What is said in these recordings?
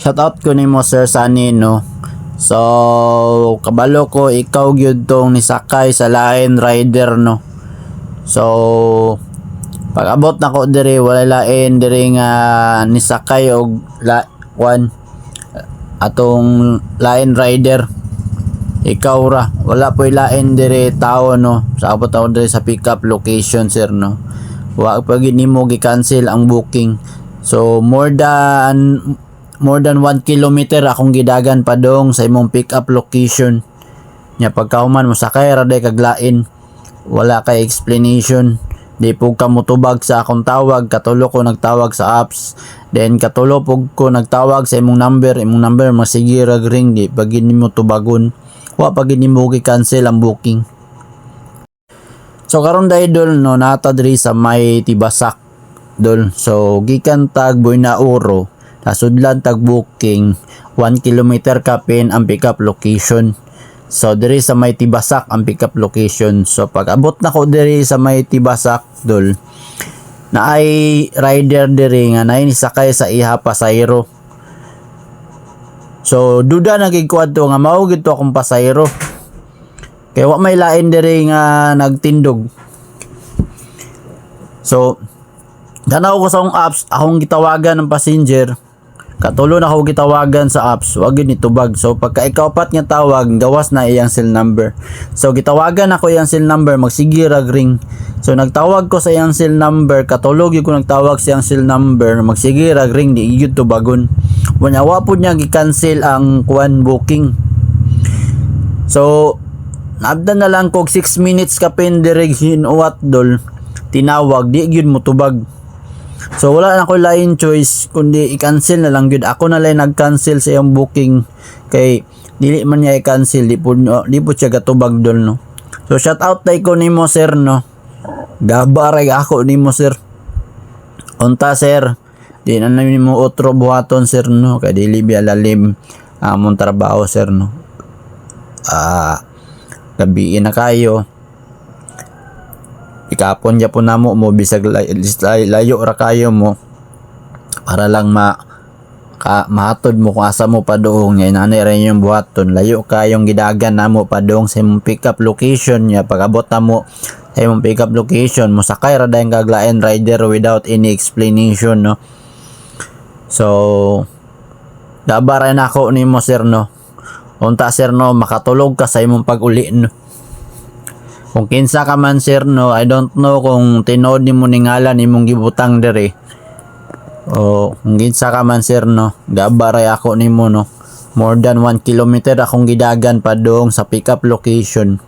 shout out ko nimo Sir Sunny no. So kabalo ko ikaw gyud tong nisakay sa lain rider no. So pag abot na ko diri wala lain diri nga nisakay og la kwan atong lain rider ikaw ra wala po lain dire tao no sa abot ako dire sa pick up location sir no wa pag nimo gi-cancel ang booking so more than more than 1 kilometer akong gidagan pa dong sa imong pick up location. Nya pagkahuman mo sakay ra day kag lain wala kay explanation. Di po ka mutubag sa akong tawag katulo ko nagtawag sa apps. Then katulo po ko nagtawag sa imong number. Imong number masige rag ring di pag mo tubagon. Wa pag mo gi-cancel ang booking. So karon dai dol no nata diri sa may tibasak dol so gikan tag na oro nasudlan tag booking 1 kilometer kapin ang pick up location So diri sa may Tibasak ang pick up location. So pag abot na ko diri sa may Tibasak dol na ay rider diri nga na sakay sa iha pasayro. So duda na gid adto nga mao gid to akong pasayro. Kaya wa may lain diri nga nagtindog. So Danaw ko sa akong apps, akong gitawagan ng passenger. Katulo na ako gitawagan sa apps, wag yun itubag. So pagka ikaw pat nga tawag, gawas na iyang cell number. So gitawagan ako iyang cell number, magsige rag ring. So nagtawag ko sa iyang cell number, katulog yun ko nagtawag sa iyang cell number, magsige rag ring, di yun tubagon. Wanya wa po niya gi-cancel ang kuan booking. So Nabdan na lang kog 6 minutes ka pendirig hinuwat dol. Tinawag, di yun mo tubag. So wala na ko lain choice kundi i-cancel na lang gyud. Ako na lang nag-cancel sa iyang booking kay dili man niya i-cancel di po di po siya gatubag dol no. So shout out tay ko nimo sir no. Gabaray ako nimo sir. Unta sir. Di na namin mo otro buhaton sir no kay dili biya lalim among trabaho sir no. Ah gabi na kayo ikapon ya po namo mo bisag lay- lay- layo ra kayo mo para lang ma ka, mahatod mo kung asa mo padung nga inanay rin yung buhaton layo kayong gidagan namo padung sa imong pick up location nya pagabot namo sa imong pick up location mo sakay ra dayang gaglain rider without any explanation no? So dabaray na ako nimo sir no? Unta sir no? Makatulog ka sa imong pag-uli no kung kinsa ka man sir no, I don't know kung tinood nimo ningalan imong gibutang diri. O kung kinsa ka man sir no, gabaray ako nimo no. More than 1 kilometer akong gidagan pa doong sa pick up location.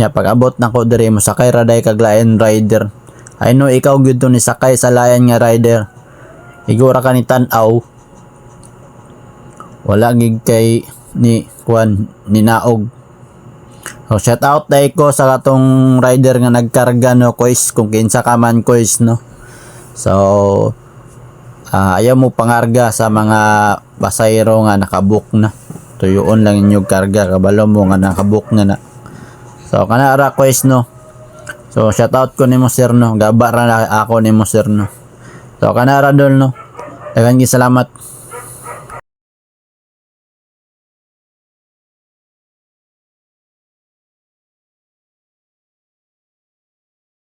Nya pag abot na ko diri mo sakay raday kag lain rider. I know ikaw gyud to ni sakay sa layan nga rider. Igura ka ni tan-aw. Wala gig kay ni kuan ni naog So, shout out dai ko sa katong rider nga nagkarga no kois kung kinsa ka man kois no. So ah, ayaw mo pangarga sa mga pasayro nga nakabook na. Tuyoon lang inyong karga kabalo mo nga nakabook na na. So kana ra kois no. So shout out ko nimo sir no. Gaba ra ako nimo sir no. So kana ra dol no. Daghang gi salamat.